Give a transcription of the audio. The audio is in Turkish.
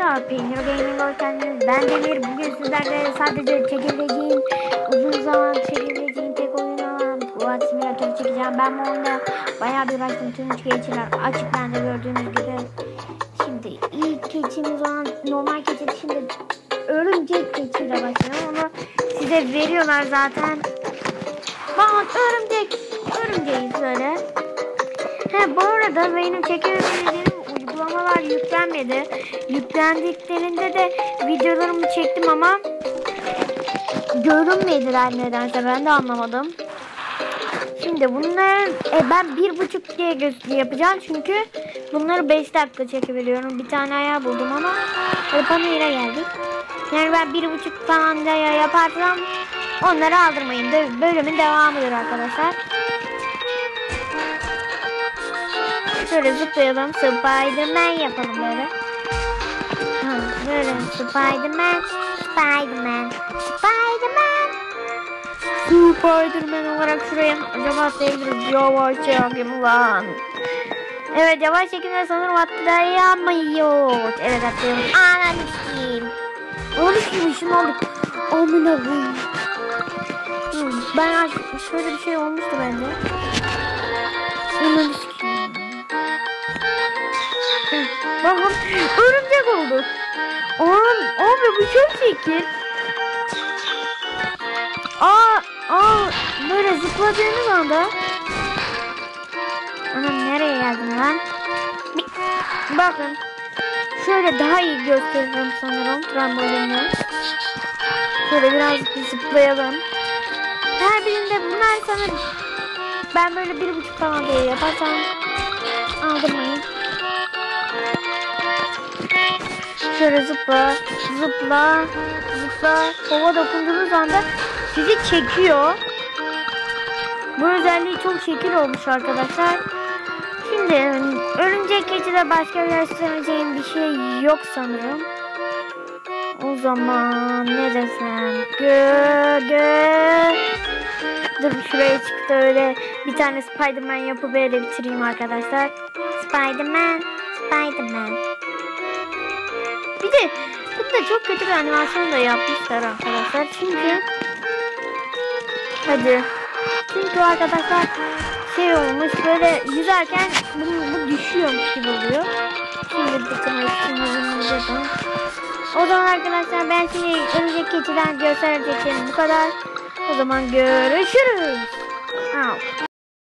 Arkadaşlar Peynir Gaming hoş geldiniz. Ben Demir. Bugün sizlerle sadece çekebileceğim, uzun zaman çekebileceğim tek oyun olan Fuat Simülatörü çekeceğim. Ben bu oyunda bayağı bir uğraştım. Tüm üç geçiler açık bende gördüğünüz gibi. Şimdi ilk keçimiz olan normal keçi şimdi örümcek keçiyle başlayalım. Onu size veriyorlar zaten. Bak örümcek, örümceğiz böyle. He bu arada benim uygulamalar yüklenmedi. Yüklendiklerinde de videolarımı çektim ama görünmediler nedense ben de anlamadım. Şimdi bunların e, ben bir buçuk diye göz yapacağım çünkü bunları 5 dakika çekebiliyorum. Bir tane ayar buldum ama panayır'a geldik. Yani ben bir buçuk falan yaparsam onları aldırmayın. Bölümün devamıdır arkadaşlar. Şöyle zıplayalım. Spiderman yapalım böyle. Böyle Spiderman, Spiderman, Spiderman. Spiderman olarak şuraya acaba atlayabiliriz. Yavaş çekim lan. Evet yavaş çekimde sanırım atlayamıyor. Evet atlayalım. Ananı sikeyim. Onu sikeyim işim oldu. Amına koyayım. Ben şöyle bir şey olmuştu bende. Ananı sikeyim. Bakın örümcek oldu. Oğlum abi bu çok şekil. Aa, aa böyle zıpladığınız anda Anam nereye geldim lan? Bir- Bakın. Şöyle daha iyi gösteririm sanırım trambolinle. Şöyle biraz zıplayalım. Her birinde bunlar sanırım ben böyle bir buçuk falan diye yaparsam aldırmayın. Şöyle zıpla, zıpla, zıpla. Hava dokunduğunuz anda sizi çekiyor. Bu özelliği çok şekil olmuş arkadaşlar. Şimdi örümcek keçide başka göstereceğim bir şey yok sanırım. O zaman ne desem? Gö gö. Dur şuraya çıktı öyle bir tane Spiderman yapıp böyle bitireyim arkadaşlar. Spiderman, Spiderman. De burada çok kötü bir animasyon da yapmışlar arkadaşlar. Çünkü hadi. Çünkü arkadaşlar şey olmuş böyle yüzerken bu, bu düşüyormuş gibi oluyor. Şimdi bitirmek için hazırlanacağım. O zaman arkadaşlar ben şimdi önce keçiden göstereceklerim bu kadar. O zaman görüşürüz. Au.